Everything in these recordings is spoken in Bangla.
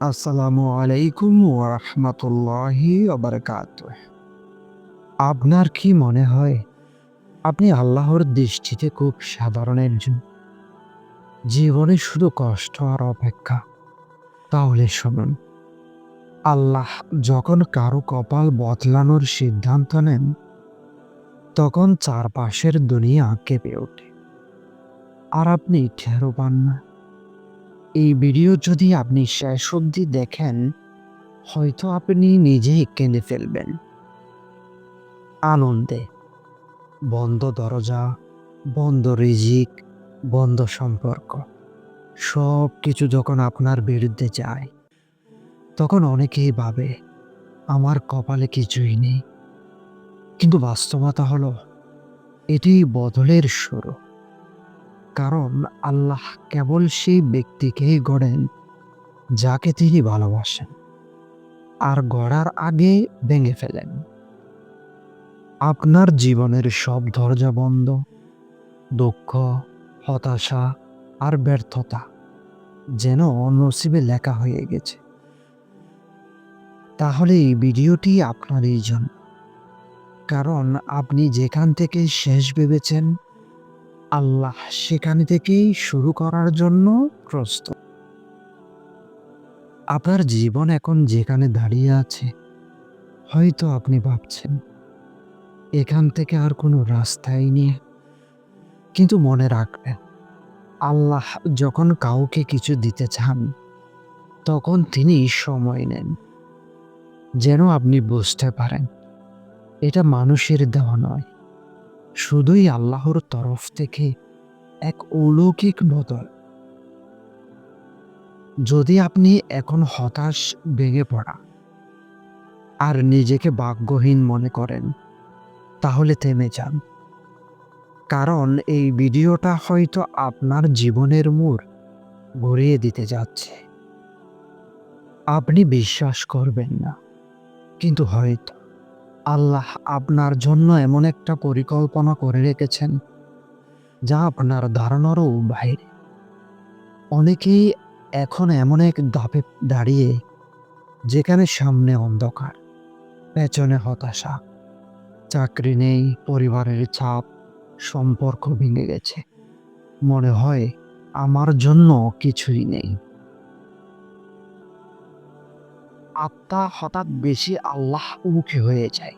আসসালামু আলাইকুম ওরহমতুল্লাহি ওবরকাত আপনার কি মনে হয়, আপনি আল্লাহর দৃষ্টিতে খুব সাধারণ একজন? জীবনে শুধু কষ্ট আর অপেক্ষা। তাহলে শুনুন, আল্লাহ যখন কারও কপাল বদলানোর সিদ্ধান্ত নেন, তখন চারপাশের দুনিয়া কেঁপে ওঠে। আর আপনি ঠেরো পান না। এই ভিডিও যদি আপনি শেষ অবধি দেখেন, হয়তো আপনি নিজেই কেঁদে ফেলবেন। আনন্দে। বন্ধ দরজা, বন্ধ রিজিক, বন্ধ সম্পর্ক। সব কিছু যখন আপনার বিরুদ্ধে যায়, তখন অনেকেই ভাবে, আমার কপালে কিছুই নেই। কিন্তু বাস্তবতা হলো, এটি বদলের শুরু। কারণ আল্লাহ কেবল সেই ব্যক্তিকেই গড়েন, যাকে তিনি ভালোবাসেন, আর গড়ার আগে ভেঙে ফেলেন। আপনার জীবনের সব দরজা বন্ধ, দুঃখ, হতাশা আর ব্যর্থতা যেন নসিবে লেখা হয়ে গেছে। তাহলে এই ভিডিওটি আপনার এই জন্য। কারণ আপনি যেখান থেকে শেষ ভেবেছেন আল্লাহ সেখান থেকেই শুরু করার জন্য প্রস্তুত। আপনার জীবন এখন যেখানে দাঁড়িয়ে আছে, হয়তো আপনি ভাবছেন, এখান থেকে আর কোনো রাস্তাই নেই। কিন্তু মনে রাখবেন, আল্লাহ যখন কাউকে কিছু দিতে চান, তখন তিনি সময় নেন, যেন আপনি বুঝতে পারেন, এটা মানুষের দেওয়া নয়। শুধুই আল্লাহর তরফ থেকে এক অলৌকিক বদল। যদি আপনি এখন হতাশ ভেঙে পড়া আর নিজেকে ভাগ্যহীন মনে করেন, তাহলে থেমে যান। কারণ এই ভিডিওটা হয়তো আপনার জীবনের মোড় ঘুরিয়ে দিতে যাচ্ছে। আপনি বিশ্বাস করবেন না, কিন্তু হয়তো আল্লাহ আপনার জন্য এমন একটা পরিকল্পনা করে রেখেছেন, যা আপনার ধারণারও বাইরে। অনেকেই এখন এমন এক ধাপে দাঁড়িয়ে, যেখানে সামনে অন্ধকার, পেছনে হতাশা, চাকরি নেই, পরিবারের চাপ, সম্পর্ক ভেঙে গেছে। মনে হয় আমার জন্য কিছুই নেই। আত্মা হঠাৎ বেশি আল্লাহ মুখী হয়ে যায়।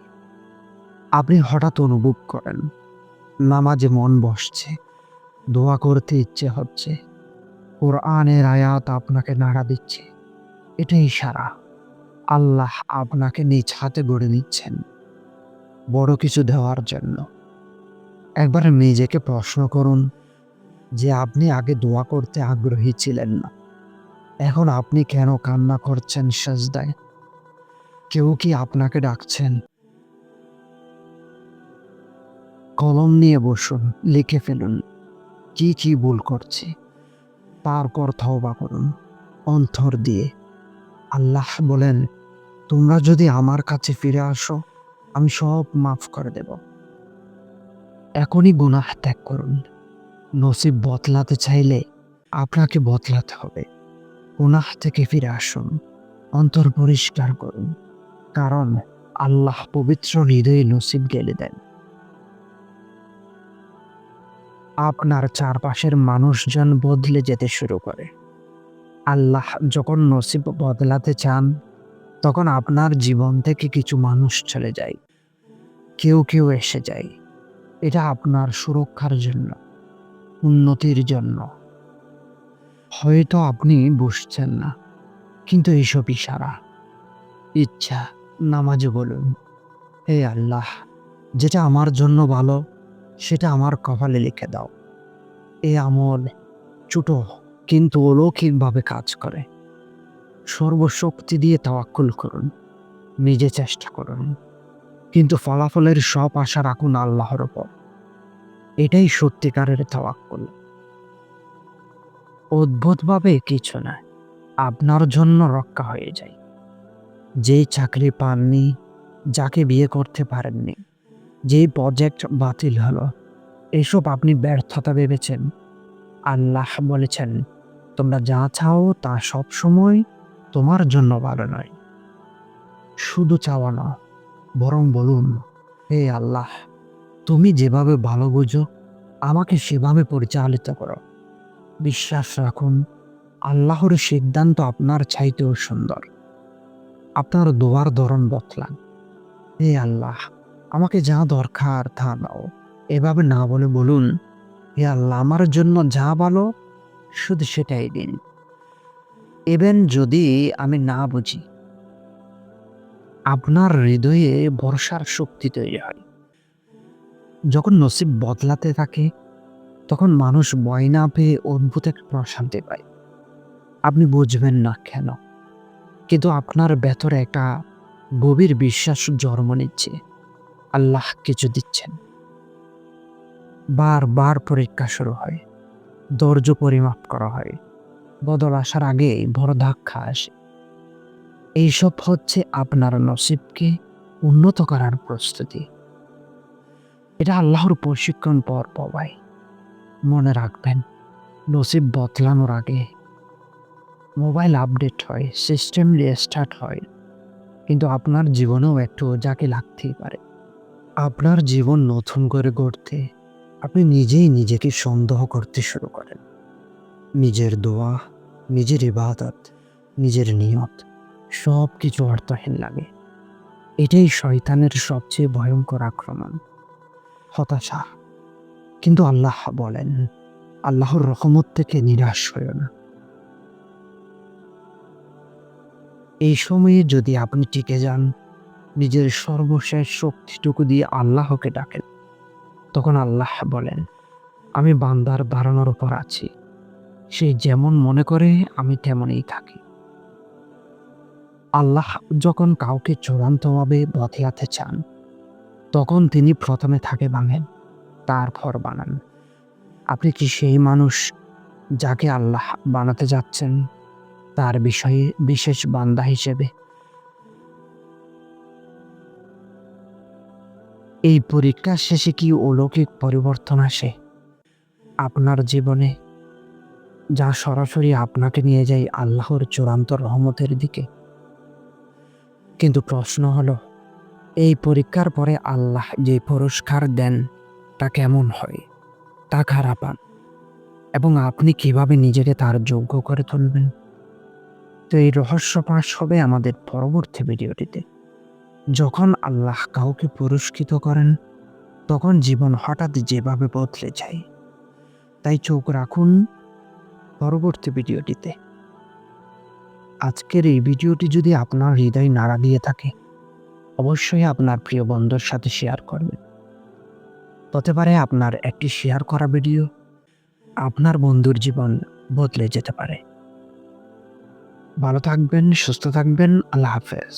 আপনি হঠাৎ অনুভব করেন, নামাজে মন বসছে, দোয়া করতে ইচ্ছে হচ্ছে, কোরআনের আয়াত আপনাকে নাড়া দিচ্ছে এটাই ইশারা। আল্লাহ আপনাকে নিজ হাতে গড়ে নিচ্ছেন, বড় কিছু দেওয়ার জন্য। একবার নিজেকে প্রশ্ন করুন যে, আপনি আগে দোয়া করতে আগ্রহী ছিলেন না। এখন আপনি কেন কান্না করছেন সেজদায়? কেউ কি আপনাকে ডাকছেন? কলম নিয়ে বসুন, লিখে ফেলুন। কি কি ভুল করছি? তারপর তওবা করুন, অন্তর দিয়ে। আল্লাহ বলেন, তোমরা যদি আমার কাছে ফিরে আসো, আমি সব মাফ করে দেব। এখনই গুনাহ ত্যাগ করুন। নসিব বদলাতে চাইলে আপনাকে বদলাতে হবে। গুনাহ থেকে ফিরে আসুন, অন্তর পরিষ্কার করুন, কারণ আল্লাহ পবিত্র হৃদয়ে নসিব গেলে দেন। আপনার চারপাশের মানুষজন বদলে যেতে শুরু করে। আল্লাহ যখন নসিব বদলাতে চান, তখন আপনার জীবন থেকে কিছু মানুষ চলে যায়। কেউ কেউ এসে যায়। এটা আপনার সুরক্ষার জন্য, উন্নতির জন্য। হয়তো আপনি বসছেন না, কিন্তু এইসব ইশারা। ইচ্ছা নামাজে বলুন। হে আল্লাহ, যেটা আমার জন্য ভালো, সেটা আমার কপালে লিখে দাও। এ আমল ছোট, কিন্তু অলৌকিকভাবে কাজ করে। সর্বশক্তি দিয়ে তাওয়াক্কুল করুন, নিজে চেষ্টা করুন। কিন্তু ফলাফলের সব আশা রাখুন আল্লাহর ওপর এটাই সত্যিকারের তাওয়াক্কুল। অদ্ভুতভাবে কিছু না আপনার জন্য রক্ষা হয়ে যায়। যেই চাকরি পাননি, যাকে বিয়ে করতে পারেননি, যেই প্রজেক্ট বাতিল হলো, এসব আপনি ব্যর্থতা ভেবেছেন। আল্লাহ বলেছেন, তোমরা যা চাও তা সব সময় তোমার জন্য ভালো নয়। শুধু চাওয়া না, বরং বলুন, হে আল্লাহ, তুমি যেভাবে ভালো বুঝো, আমাকে সেভাবে পরিচালিত করো। বিশ্বাস রাখুন, আল্লাহর সিদ্ধান্ত আপনার চাইতেও সুন্দর। আপনার দোয়ার ধরন বদলান। হে আল্লাহ, আমাকে যা দরকার তা দাও এভাবে না বলে বলুন, হে আল্লাহ, আমার জন্য যা ভালো, শুধু সেটাই দিন। এবেন যদি আমি না বুঝি, আপনার হৃদয়ে ভরসার শক্তি তৈরি হয়। যখন নসিব বদলাতে থাকে তখন মানুষ ভয় না পেয়ে অদ্ভুত এক প্রশান্তি পায়। আপনি বুঝবেন না কেন, কিন্তু আপনার ভেতরে একটা গভীর বিশ্বাস জন্ম নিচ্ছে। আল্লাহ কিছু দিচ্ছেন। বারবার পরীক্ষা শুরু হয়, ধৈর্য পরিমাপ করা হয়, বদল আসার আগেই বড় ধাক্কা আসে। এইসব হচ্ছে আপনার নসিবকে উন্নত করার প্রস্তুতি। এটা আল্লাহর প্রশিক্ষণ পর পাওয়ায় মনে রাখবেন, নসিব বদলানোর আগে মোবাইল আপডেট হয়, সিস্টেম রিস্টার্ট হয়, কিন্তু আপনার জীবনেও একটু যাকে লাগতেই পারে। আপনার জীবন নতুন করে গড়তে আপনি নিজেই নিজেকে সন্দেহ করতে শুরু করেন। নিজের দোয়া, নিজের ইবাদত, নিজের নিয়ত সব কিছু অর্থহীন লাগে। এটাই শয়তানের সবচেয়ে ভয়ঙ্কর আক্রমণ। হতাশা। কিন্তু আল্লাহ বলেন, আল্লাহর রহমত থেকে নিরাশ হয়েও না। এই সময়ে যদি আপনি টিকে যান, নিজের সর্বশেষ শক্তিটুকু দিয়ে আল্লাহকে ডাকেন, তখন আল্লাহ বলেন, আমি বান্দার ধারণার উপর আছি। সে যেমন মনে করে, আমি তেমনই থাকি। আল্লাহ যখন কাউকে চূড়ান্তভাবে বদলাতে চান, তখন তিনি প্রথমে থাকে ভাঙেন তারপর বানান। আপনি কি সেই মানুষ যাকে আল্লাহ বানাতে যাচ্ছেন? তার বিষয়ে বিশেষ বান্দা হিসেবে। এই পরীক্ষা শেষে কি অলৌকিক পরিবর্তন আসে? আপনার জীবনে যা সরাসরি আপনাকে নিয়ে যায় আল্লাহর চূড়ান্ত রহমতের দিকে। কিন্তু প্রশ্ন হলো, এই পরীক্ষার পরে আল্লাহ যে পুরস্কার দেন তা কেমন হয়, তা খারাপান এবং আপনি কীভাবে নিজেকে তার যোগ্য করে তুলবেন? তো এই রহস্য পাশ হবে আমাদের পরবর্তী ভিডিওটিতে। যখন আল্লাহ কাউকে পুরস্কৃত করেন, তখন জীবন হঠাৎ যেভাবে বদলে যায়। তাই চোখ রাখুন পরবর্তী ভিডিওটিতে। আজকের এই ভিডিওটি যদি আপনার হৃদয় নাড়া দিয়ে থাকে, অবশ্যই আপনার প্রিয় বন্ধুর সাথে শেয়ার করবেন। হতে পারে আপনার একটি শেয়ার করা ভিডিও আপনার বন্ধুর জীবন বদলে যেতে পারে। ভালো থাকবেন, সুস্থ থাকবেন, আল্লাহ হাফেজ।